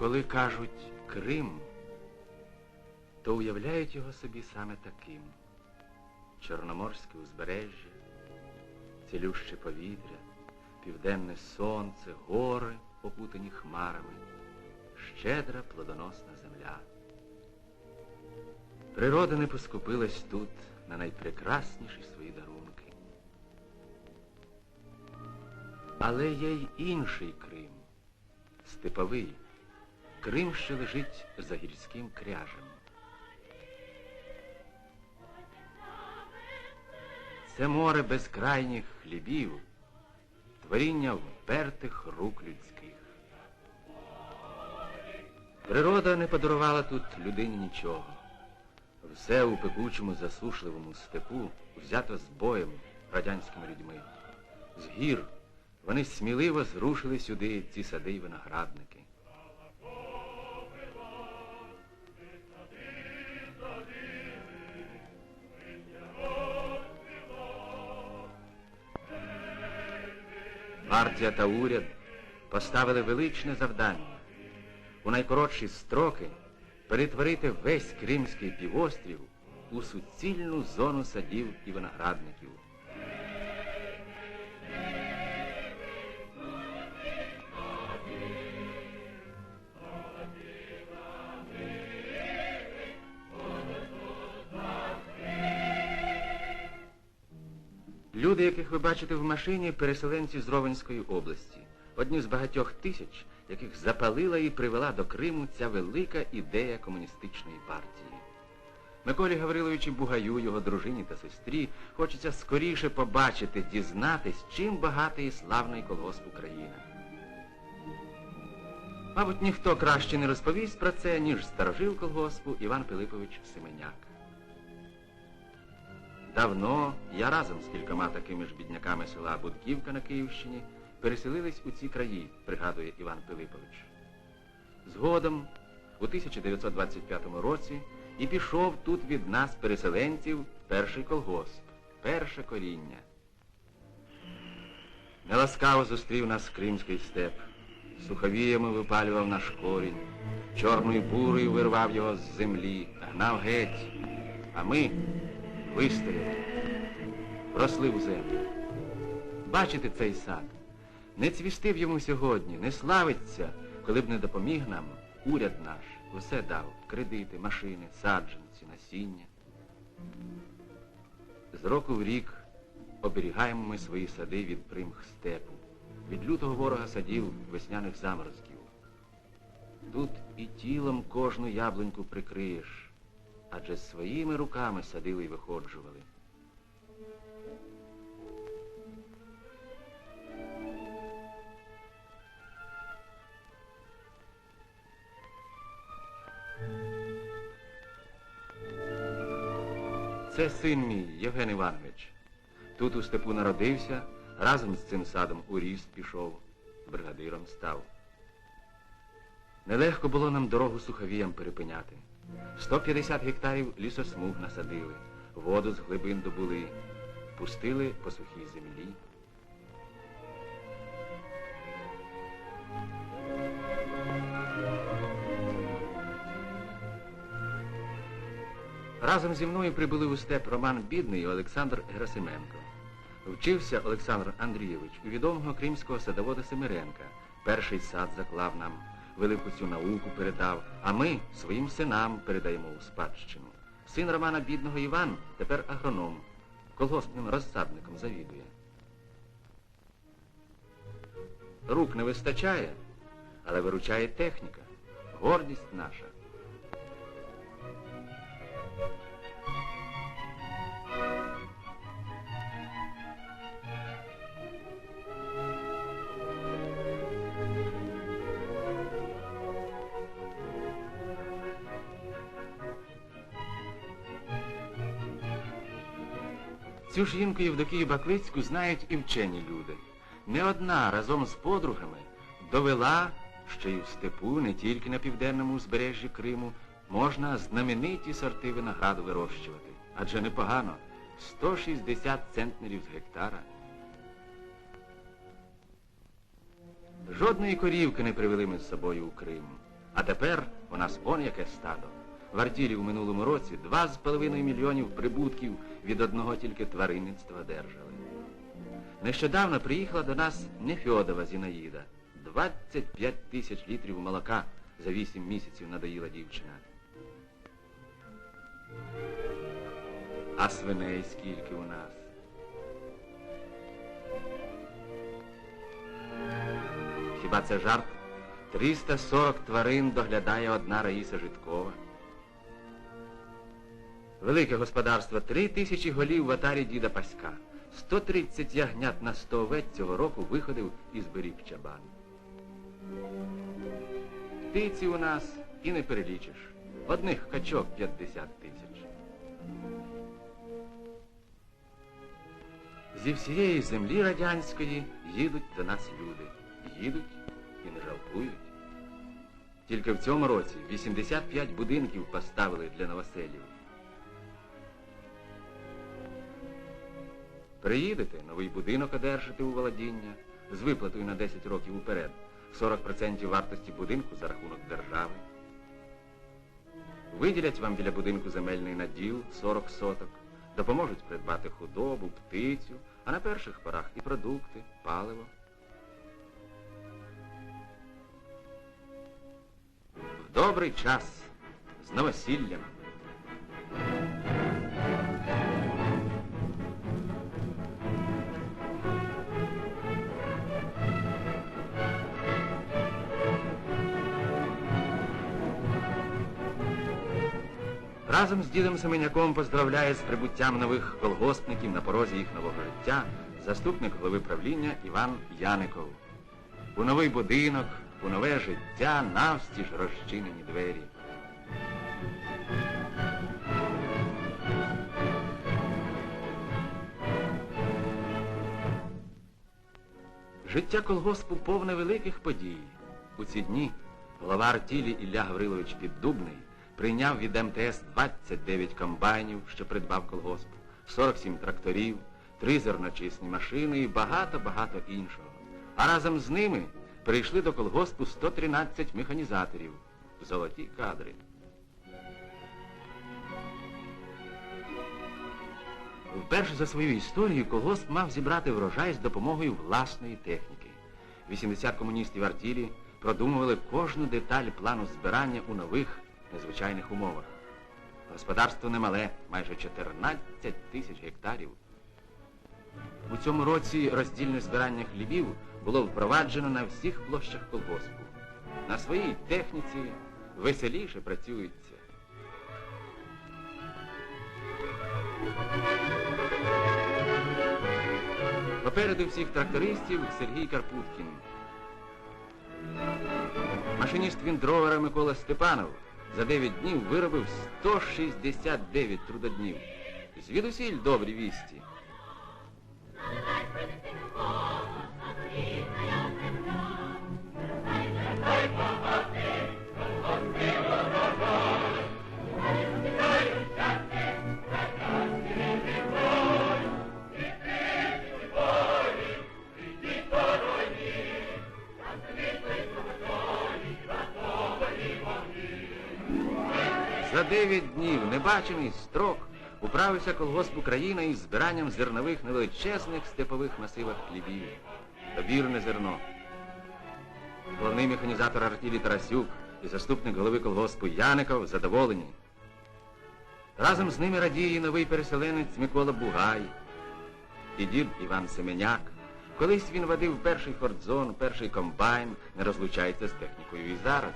Коли кажуть Крим, то уявляють його собі саме таким. Чорноморське узбережжя, цілюще повітря, південне сонце, гори, опутані хмарами, щедра плодоносна земля. Природа не поскупилась тут на найпрекрасніші свої дарунки. Але є й інший Крим, степовий, Крим, що лежить за гірським кряжем. Це море безкрайніх хлібів, творіння впертих рук людських. Природа не подарувала тут людині нічого. Все у пекучому засушливому степу взято з боєм радянськими людьми. З гір вони сміливо зрушили сюди ці сади й виноградники. Партія та уряд поставили величне завдання у найкоротші строки перетворити весь Кримський півострів у суцільну зону садів і виноградників. Люди, яких ви бачите в машині, переселенці з Ровенської області. Одні з багатьох тисяч, яких запалила і привела до Криму ця велика ідея комуністичної партії. Миколі Гавриловичу Бугаю, його дружині та сестрі, хочеться скоріше побачити, дізнатись, чим багатий і славний колгосп Україна. Мабуть, ніхто краще не розповість про це, ніж старожил колгоспу Іван Пилипович Семеняк. Давно я разом з кількома такими ж бідняками села Будківка на Київщині переселились у ці краї, пригадує Іван Пилипович. Згодом, у 1925 році, і пішов тут від нас, переселенців, перший колгосп, перше коріння. Неласкаво зустрів нас кримський степ, суховіями випалював наш корінь, чорною бурою вирвав його з землі, гнав геть, а ми вистояли, росли в землю. Бачите цей сад? Не цвісти б йому сьогодні, не славиться, коли б не допоміг нам уряд наш. Усе дав кредити, машини, саджанці, насіння. З року в рік оберігаємо ми свої сади від примх степу, від лютого ворога садів весняних заморозків. Тут і тілом кожну яблуньку прикриєш, адже своїми руками садили й виходжували. Це син мій, Євген Іванович. Тут у степу народився, разом з цим садом у ріст пішов, бригадиром став. Нелегко було нам дорогу суховіям перепиняти. 150 гектарів лісосмуг насадили, воду з глибин добули, пустили по сухій землі. Разом зі мною прибули у степ Роман Бідний і Олександр Герасименко. Вчився Олександр Андрійович у відомого кримського садовода Семиренка. Перший сад заклав нам, велику цю науку передав, а ми своїм синам передаємо у спадщину. Син Романа Бідного Іван тепер агроном, колгоспним розсадником завідує. Рук не вистачає, але виручає техніка, гордість наша. Цю ж жінку Євдокію Баклицьку знають і вчені люди. Не одна разом з подругами довела, що й в степу, не тільки на південному узбережжі Криму, можна знамениті сорти винограду вирощувати. Адже непогано 160 центнерів з гектара. Жодної корівки не привели ми з собою у Крим. А тепер у нас он яке стадо. В Артілі у минулому році 2,5 мільйонів прибутків від одного тільки тваринництва держали. Нещодавно приїхала до нас Нефьодова Зінаїда. 25 тисяч літрів молока за 8 місяців надоїла дівчина. А свиней скільки у нас? Хіба це жарт? 340 тварин доглядає одна Раїса Житкова. Велике господарство, три тисячі голів в атарі діда Паська. 130 ягнят на 100 овець цього року виходив із беріг чабан. Птиці у нас і не перелічиш. Одних качок 50 тисяч. Зі всієї землі радянської їдуть до нас люди. Їдуть і не жалкують. Тільки в цьому році 85 будинків поставили для новоселів. Приїдете, новий будинок одержите у володіння з виплатою на 10 років уперед. 40% вартості будинку за рахунок держави. Виділять вам біля будинку земельний наділ 40 соток, допоможуть придбати худобу, птицю, а на перших порах і продукти, паливо. В добрий час з новосіллям. Разом з дідом Семеняком поздравляє з прибуттям нових колгоспників на порозі їх нового життя заступник голови правління Іван Яников. У новий будинок, у нове життя навстіж розчинені двері. Життя колгоспу повне великих подій. У ці дні голова артілі Ілля Гаврилович Піддубний прийняв від МТС 29 комбайнів, що придбав колгосп, 47 тракторів, три зерночисні машини і багато-багато іншого. А разом з ними прийшли до колгоспу 113 механізаторів. Золоті кадри. Вперше за свою історію колгосп мав зібрати врожай з допомогою власної техніки. 80 комуністів артілі продумували кожну деталь плану збирання у нових незвичайних умовах. Господарство немале, майже 14 тисяч гектарів. У цьому році роздільне збирання хлібів було впроваджено на всіх площах колгоспу. На своїй техніці веселіше працюється. Попереду всіх трактористів Сергій Карпуткін. Машиніст віндровера Микола Степанов за 9 днів виробив 169 трудоднів. Звідусіль добрі вісті. 9 днів небачений строк управився колгосп Україна із збиранням зернових на величезних степових масивах хлібів. Добірне зерно. Головний механізатор артілі Тарасюк і заступник голови колгоспу Яников задоволені. Разом з ними радіє новий переселенець Микола Бугай і дід Іван Семеняк. Колись він водив перший фордзон, перший комбайн, не розлучається з технікою і зараз.